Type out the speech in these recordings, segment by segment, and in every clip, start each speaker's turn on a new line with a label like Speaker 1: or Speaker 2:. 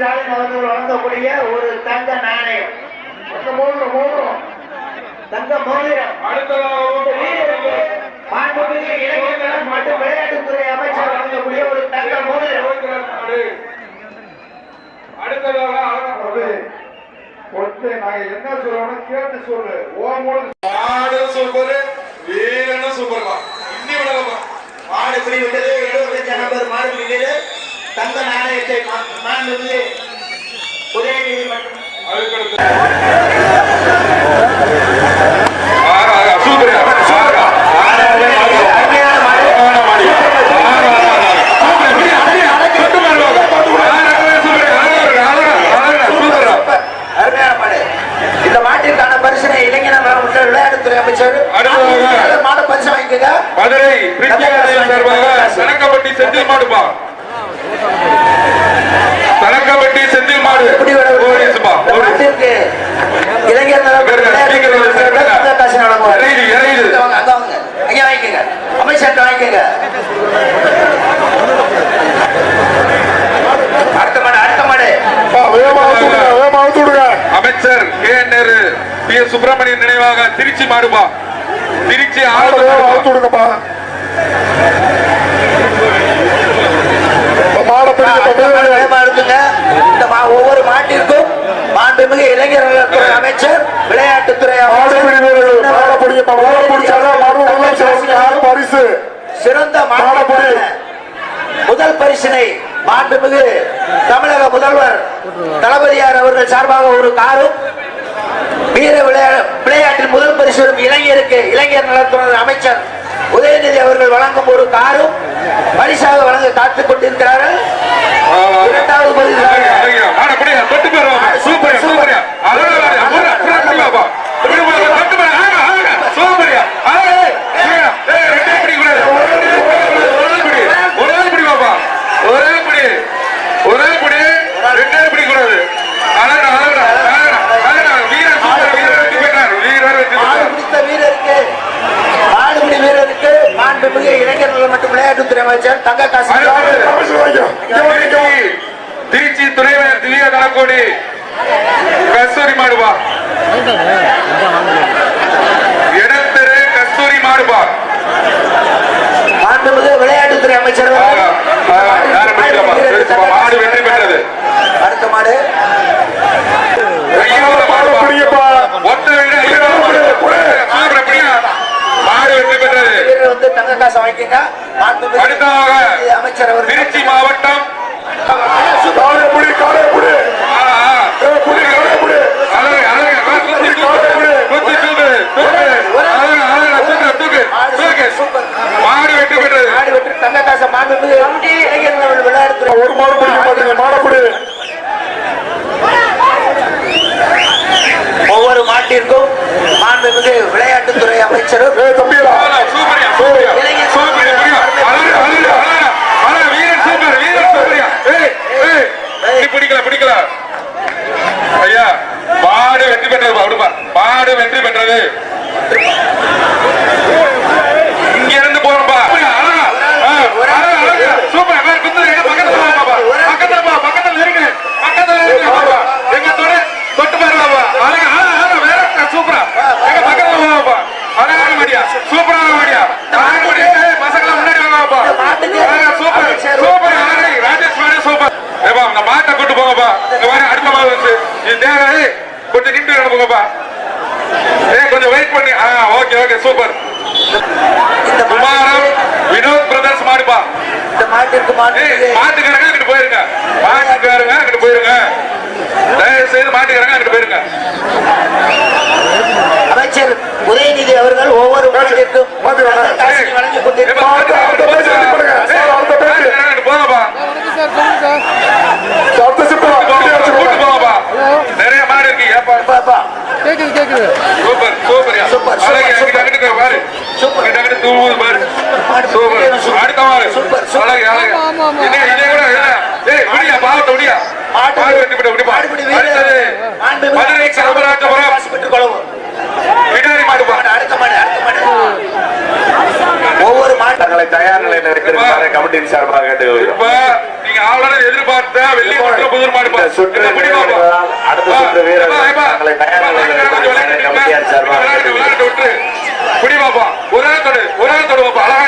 Speaker 1: ஸ்டாலின் அவர்கள் வழங்கக்கூடிய ஒரு தங்க நாணயம்.
Speaker 2: மோதிரம் மோதிரம்
Speaker 1: தங்க மோதிரம். மாண்புமிகு இளைஞர்கள் மற்றும் விளையாட்டுத்துறை அமைச்சர் வழங்கக்கூடிய ஒரு தங்க மோதிரம்.
Speaker 2: ஒட்டு நாங்க என்ன சொல்றோம்னு கேட்டு சொல்லு. ஓ மூலம்
Speaker 1: மாடு பிடி விட்டது எழுபத்தஞ்சு நம்பர் மாடு பிடி வீடு தங்க நாணயத்தை மாண்புமிகு உதயநிதி மற்றும் இந்த மாட்டிற்கான பரிசனை இளைஞர் விளையாட்டுத்துறை அமைச்சர். மாடு பரிசு வாங்கிக்கங்க.
Speaker 3: மதுரை சார்பாக சனக்கப்பட்டி செந்தில் மாடுப்பா சனக்கப்பட்டி செந்தில் மாடு.
Speaker 1: இளைஞர் அமைச்சர் வாங்கிக்கங்க. அடுத்த மாடு அடுத்த மாடு.
Speaker 3: அமைச்சர் K. Nehru P. S. Subramanian நினைவாக திருச்சி மாடுப்பா திருச்சி மாடுப்பா.
Speaker 2: அவுத்து விடுங்கப்பா
Speaker 1: ஒவ்வொரு மாட்டிற்கும் மாண்புமிகு இளைஞர் நலத்துறை அமைச்சர் விளையாட்டுத்துறை
Speaker 2: யாரு பரிசு.
Speaker 1: சிறந்த மாட்டுக்கான முதல் பரிசினை மாண்புமிகு தமிழக முதல்வர் தளபதியார் அவர்கள் சார்பாக ஒரு காரும் வீர விளையா- விளையாட்டில் முதல் பரிசு இளைஞருக்கு இளைஞர் நலத்துறை அமைச்சர் உதயநிதி அவர்கள் வழங்கும் ஒரு காரும் பரிசாக வழங்க காத்துக் கொண்டிருக்கிறார்கள். இரண்டாவது பரிசு
Speaker 3: அழகியா, அழகியா. மாடை பிடியா, தொட்டு போயிருவாங்க. சூப்பர்யா, சூப்பர்யா. அழகா, அழகா. அப்புறம், அப்புறம் பிடிவாப்பா. பிடிவாப்பா, தொட்டு போயிரு. அழகா, அழகா. சூப்பர்யா. அழகா, ஏய், ஏய், ஏய், ரெண்டே பிடிக்கக்கூடாது. ஒரு ஆள் பிடி. ஒரு ஆள் பிடி பாப்பா. ஒரு ஆள் பிடி. ஒரு ஆள் பிடி. ரெண்டே பிடிக்கக்கூடாது. அழகா, அழகா, அழகா, அழகா. வீரர் சூப்பர், வீரர் வெற்றி பெற்றார். வீரர் வெற்றி
Speaker 1: மாடு
Speaker 3: பெற்றார்.
Speaker 1: பிடித்த வீரருக்கு மாடுபிடி வீரருக்கு மாண்புமிகு இளைஞர் நலம் மற்றும் விளையாட்டுத்துறை அமைச்சர் தங்க காசு
Speaker 3: அடுத்தது. திருச்சி திருச்சி தனக்கோடி கஸ்தூரி மாடுபா இடத்தெரு கஸ்தூரி மாடுபா
Speaker 1: மாண்புமிகு விளையாட்டுத்துறை அமைச்சர்
Speaker 3: மாடு வெற்றி பெற்றது.
Speaker 1: அடுத்த மாடு
Speaker 3: மாடு வெற்றி பெற்றது
Speaker 1: வந்து தங்க காசு வாங்கிக்கங்க மாண்புமிகு அமைச்சர்
Speaker 3: திருச்சி மாவட்டம்
Speaker 2: காலை புடி காலை புடி
Speaker 3: ஆ, ஆ.
Speaker 2: ஏய், புடி காலை புடி
Speaker 3: அழகு, அழகு. வா, தூக்கு, தூக்கு. தூக்கு, தூக்கு, தூக்கு. அழகு, அழகு. தூக்கு, தூக்கு, தூக்கு.
Speaker 1: சூப்பர்
Speaker 3: மாடு வெற்றி பெற்றது
Speaker 1: மாடு வெற்றி தங்க
Speaker 2: ஒரு மாடு பிடிக்க
Speaker 1: ஒவ்வொரு மாட்டிற்கும் மாண்புமிகு விளை அமைச்சரும்
Speaker 2: ஏய் தம்பிடா
Speaker 3: சூப்பர்யா சூப்பர்யா சூப்பர்யா பிரியா அழகு அழகு அழகு அழகு வீரன் சூப்பர் வீரன் சூப்பர்யா ஏய் ஏய் நீ பிடிக்கல பிடிக்கல ஐயா மாடு வெற்றி பெற்றது பா, விடுப்பா மாடு வெற்றி பெற்றது இங்க இருந்து போறோம்பா அழகா ஆ, அழகு, அழகு. சூப்பர் வேற குத்து எங்க பக்கத்துல வாப்பா பக்கத்துல பா பக்கத்துல இருக்கு பக்கத்துல இருக்கு பாப்பா எங்க தொட தொட்டு பாரு பாப்பா அழகா அழகா அழகா வேற சூப்பரா எங்க பக்கத்துல வாப்பா அழகான மாடியா சூப்பரான மாடியா அழகான மாடியா ஏய், பசங்களா முன்னாடி வாங்கப்பா அழகா சூப்பர் சூப்பர் அழகா ராஜேஷ் மாடி சூப்பர் ஏப்பா இந்த மாட்டை கூட்டு போங்கப்பா இந்த மாதிரி அடுத்த மாடு வந்து இது தேவை ஏய், கொஞ்சம் நின்று போங்கப்பா ஏய் கொஞ்சம் வெயிட் பண்ணி ஆ ஓகே ஓகே சூப்பர்
Speaker 1: இந்த
Speaker 3: குமாரம்
Speaker 1: மாட்டிற்கு-
Speaker 3: பிரதர்ஸ் மாடுப்பா.
Speaker 1: இந்த
Speaker 3: ஏய்
Speaker 1: மாண்புமிகு
Speaker 3: மாட்டுக்காரங்க அங்கிட்டு போயிருங்க. மாட்டுக்காரங்க அங்கிட்டு போயிருங்க. தயவு செய்து மாட்டுக்காரங்க அங்கிட்டு போயிருங்க.
Speaker 1: அமைச்சர் உதயநிதி அவர்கள் ஒவ்வொரு மாட்டிற்கும்
Speaker 3: ஏப்பா,
Speaker 1: கொண்டிருக்கிறார்
Speaker 3: போங்கப்பா. நிறைய மாடு இருக்கு.
Speaker 4: கேக்குது கேக்குது.
Speaker 3: Super
Speaker 1: super, super, super.
Speaker 3: அங்கிட்டு அங்கிட்டு தூங்குது பாரு.
Speaker 1: மாடு
Speaker 3: சூப்பர்
Speaker 1: சூப்பர்.
Speaker 3: அடுத்த மாடு
Speaker 1: சூப்பர், சூப்பர்.
Speaker 3: இதே கூட என்ன ஏய் விடியா பாவத்தை விடியா
Speaker 1: மாட்டு-
Speaker 3: மாடு வெட்டி விட்டு விடுப்பா.
Speaker 1: மாடுபிடி வீரர்.
Speaker 3: அடுத்தது
Speaker 1: மாண்புமிகு
Speaker 3: மதுரை காமராஜபுரம்
Speaker 1: காசு பெற்றுக் கொள்ளவும்.
Speaker 3: பிடாரி மாடுப்பா
Speaker 1: மாடு, அடுத்த மாடு அடுத்த மாடு ஒவ்வொரு மாட்டு
Speaker 5: தங்களை தயார் நிலையில் வைத்திருக்கிறார் கமிட்டியின் சார்பாக
Speaker 3: இப்ப நீங்க எதிர்பார்த்த வெள்ளி கொண்டு புதிர் மாடு
Speaker 4: சுற்று அடுத்த சுற்று வீரர்கள் தயார் நிலையில் கமிட்டியார் சார்பாக தெரிவிக்கிறேன்.
Speaker 3: குடி பாப்பா ஒரு ஆள் தொடு ஒரு ஆள் தொடு பாப்பா அழகா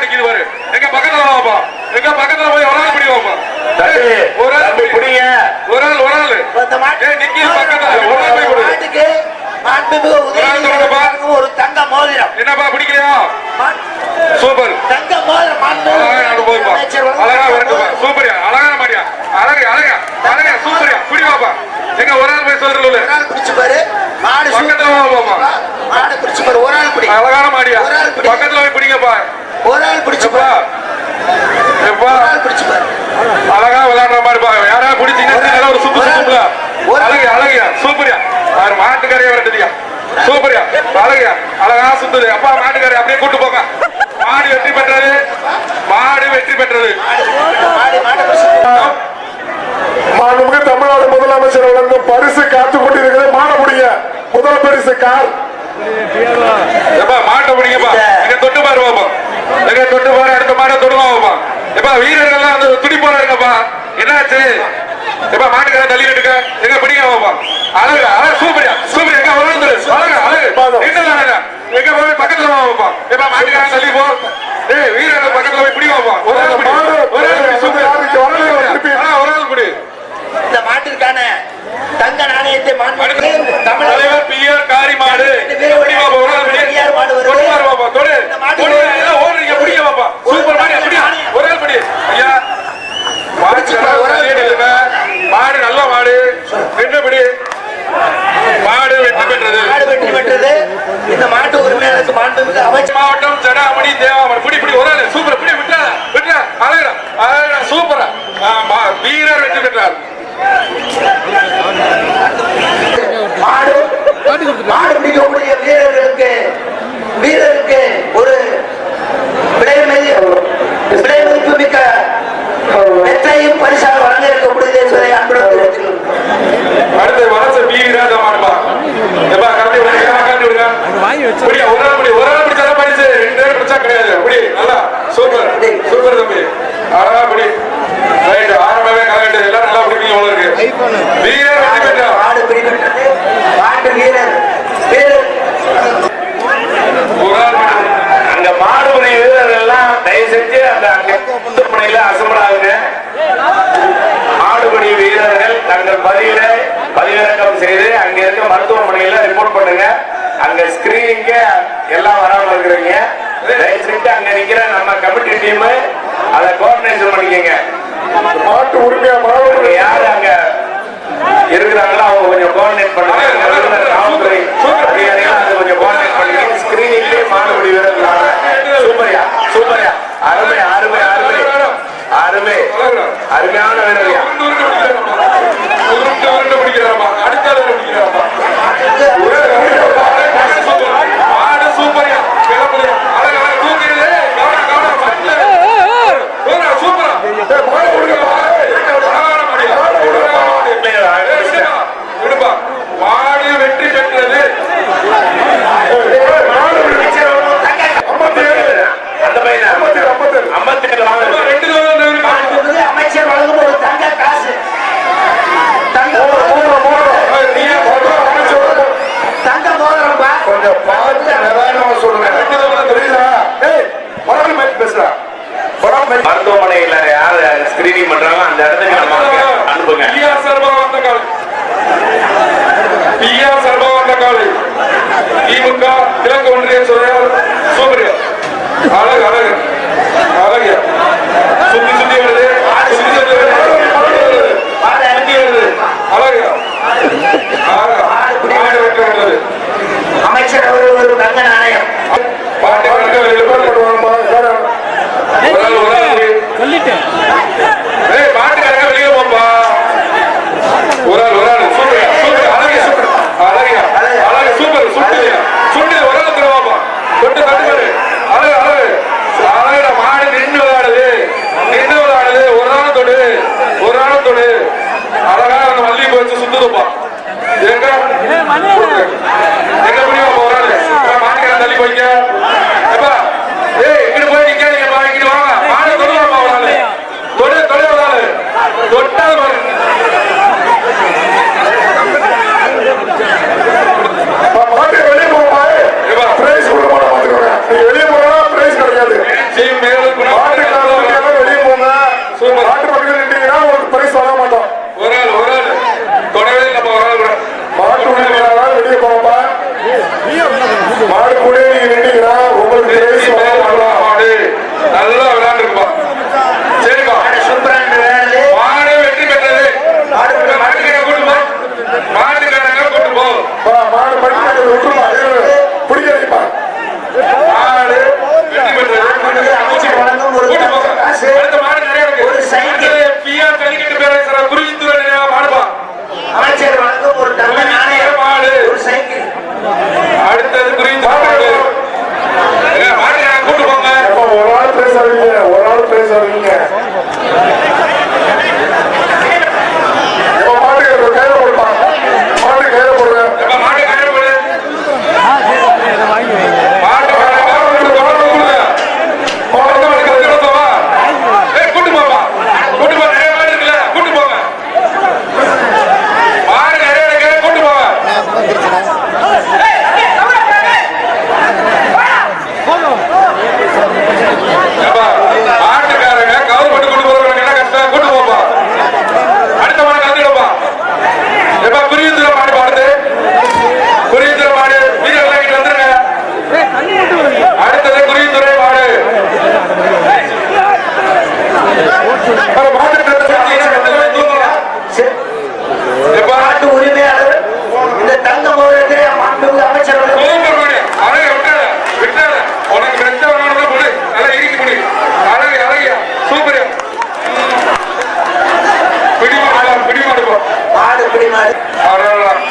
Speaker 3: பக்கத்துல வா பாப்பா எங்க பக்கத்துல போய் ஒரு ஆள் பிடி பாப்பா
Speaker 4: தம்பி,
Speaker 3: ஒரு ஆள்.
Speaker 4: பிடிங்க.
Speaker 3: ஒரு ஆள் ஒரு ஆள் நிக்கி பக்கத்துல ஒரு ஆள் போய் கொடு
Speaker 1: ஒரு தங்க மோதிரம்.
Speaker 3: என்னப்பா பிடிக்கலையா சூப்பர்.
Speaker 1: தங்க மோதிரம்
Speaker 3: அழகா வரட்டுப்பா. சூப்பரியா அழகான மாடியா அழகா அழகா அழகா சூப்பரியா. குடி பாப்பா எங்க ஒரு ஆள் போய் சொல்றல
Speaker 1: ஒரு ஆள் பிடிச்சு பாரு. மாடு
Speaker 3: பக்கத்துல பாப்பா.
Speaker 1: மாடு பிடிச்சு பாரு. ஒரு ஆள் பிடி.
Speaker 3: அழகான மாடியா. பக்கத்துல போய் பிடிங்கப்பா.
Speaker 1: ஒரு ஆள் பிடிச்சு
Speaker 3: எப்பா?
Speaker 1: பாரு
Speaker 3: எப்பா?
Speaker 1: ஒரு ஆள்
Speaker 3: அழகா விளையாடுற மாதிரி பா யாரா பிடிச்சீங்கன்னா ஒரு சுத்து சுத்தும்ல
Speaker 1: ஒரு-
Speaker 3: அழகு அழகியா சூப்பரியா? யார் மாட்டுக்காரையா வரட்டுதியா? சூப்பரியா? அழகியா? அழகா சுத்துது. அப்பா மாட்டுக்காரி அப்படியே கூட்டு போங்க. மாடு வெற்றி பெற்றது. மாடு வெற்றி பெற்றது.
Speaker 2: மாண்புமிகு தமிழ்நாடு முதலமைச்சர் வழங்கும் பரிசு காத்து கொண்டிருக்கிறது. மாணமுடிய முதல் பரிசு கார்.
Speaker 3: எப்பா மாட்டை பிடிங்கப்பா. எங்க தொட்டு பாரு பாப்பா எங்க தொட்டு பாரு அடுத்த மாடை தொடுவா பாப்பா எப்பா வீரர்கள்லாம் அந்த துடி போறாங்கப்பா என்னாச்சு? எப்பா மாட்டுக்கார தள்ளி கட்டுக்க? எங்க பிடிங்க பாப்பா அழகு அழகு சூப்பரியா சூப்பரியா. எங்க வளர்ந்து அழகு. அழகு என்ன அழகா எங்க போய் பக்கத்துல வா பாப்பா எப்பா மாட்டுக்கார தள்ளி போ. ஏய் வீரர்கள் பக்கத்துல போய் பிடி பாப்பா ஒரு ஆள் பிடி ஒரு ஆள் பிடி சூப்பர். ஆ, ஒரு ஆள் பிடி
Speaker 1: இந்த மாட்டிற்கான தங்க நாணயத்தை தமிழக
Speaker 3: தலைவர் பி ஆர் காரி மாடு
Speaker 1: மாடு வருது.
Speaker 3: தொடு பாரு பாப்பா தொடு
Speaker 1: இந்த மாடு
Speaker 3: தொடு எல்லாம் ஓடுறீங்க பிடிங்க பாப்பா சூப்பர் மாடு அப்படியா ஒரு ஆள் பிடி ஐயா மாடு
Speaker 1: ஒரு ஆள்
Speaker 3: நல்லா இல்லைங்க. மாடு நல்ல மாடு ரெண்டு பிடி மாடு வெற்றி பெற்றது
Speaker 1: மாடு வெற்றி பெற்றது இந்த மாட்டு உரிமையாளருக்கு மாண்புமிகு அமைச்சர்
Speaker 3: மாவட்டம் ஜடாமணி தேவாமணி பிடி பிடி ஒரு ஆள் சூப்பர் பிடி விட்டா விட்டா அழகா அழகா சூப்பரா ஆ, மா- வீரர் வெற்றி பெற்றார்
Speaker 1: மாடு மாடு பிடிக்கக்கூடிய வீரர்களுக்கு வீரருக்கு ஒரு விலை மதி- விலை மதிப்பு மிக்க வெற்றையும் பரிசாக வழங்க இருக்கக்கூடியது என்பதை அன்புடன் தெரிவித்துக் கொள்கிறேன்.
Speaker 3: அடுத்து வளர்ச்ச பி ராஜமான்பா எப்பா கரண்டி விடுங்க கரண்டி விடுங்க பிடியா ஒரு ஆள் பிடி ஒரு ஆள் பிடிச்சா பரிசு ரெண்டு பேர் பிடிச்சா கிடையாது பிடி நல்லா சூப்பர் சூப்பர் தம்பி அழகா பிடி ரைட் ஆரம்பமே கலகட்டு எல்லாம் நல்லா பிடிப்பீங்க உள்ள இருக்கு வீரர் வெற்றி பெற்றார்
Speaker 1: மாடு பிடிபட்டது மாட்டு வீரர் வீரர்
Speaker 3: ஒரு ஆள் பிடி.
Speaker 4: அங்க மாடுபடி வீரர்கள் எல்லாம் தயவு செஞ்சு அந்த அங்க முனையில அசம்பலாகுங்க மாடுபடி வீரர்கள் தங்கள் பதிவில பதிவிறக்கம் செய்து அங்க இருக்க மருத்துவமனையில ரிப்போர்ட் பண்ணுங்க அங்க ஸ்கிரீனிங்க எல்லாம் வராம இருக்கிறீங்க தயவு செஞ்சு அங்க நிக்கிற நம்ம கமிட்டி டீம் அதை கோஆர்டினேஷன் பண்ணிக்கங்க
Speaker 2: மாட்டு உரிமையா
Speaker 4: அங்க யாரு அங்க இருக்கிறாங்களோ? அவங்க கொஞ்சம் கோஆர்டினேட் பண்ணுங்க. காவல்துறை அதிகாரிகள் அதை கொஞ்சம் கோஆர்டினேட் பண்ணுங்க. ஸ்கிரீனிங்லேயே மாடுபடி வீரர்கள் வராங்க. சூப்பர்யா? சூப்பர்யா? அருமை அருமை அருமை. அருமை. அருமையான
Speaker 3: பிடிக்கிறாரப்பா. அடுத்த ஆள் நல்ல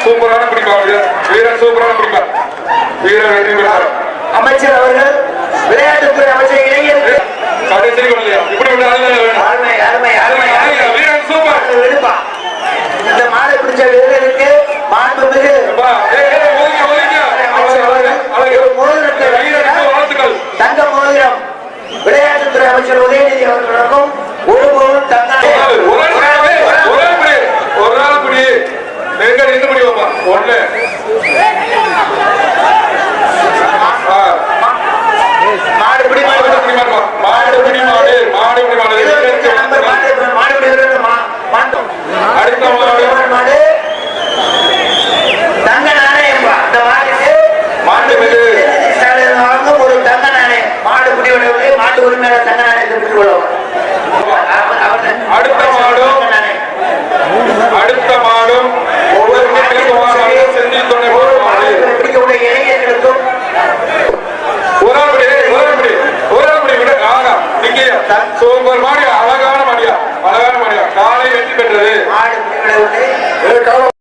Speaker 3: சூப்பரான பிடிப்பார் வீரர். சூப்பரான பிடிப்பார். வீரர் வெற்றி பெற்றார். அமைச்சர் அவர்கள் விளையாட்டுத்துறை அமைச்சர் இளைஞர். கடைசி கொள்ளையா இப்படி உள்ள அருமை அருமை
Speaker 4: அருமை. வீரன் சூப்பர். விடுப்பா. இந்த
Speaker 3: மாலை பிடிச்ச வீரருக்கு
Speaker 1: மாண்புமிகு தங்க மோதிரம். விளையாட்டுத்துறை அமைச்சர் உதயநிதி அவர்களுக்கும்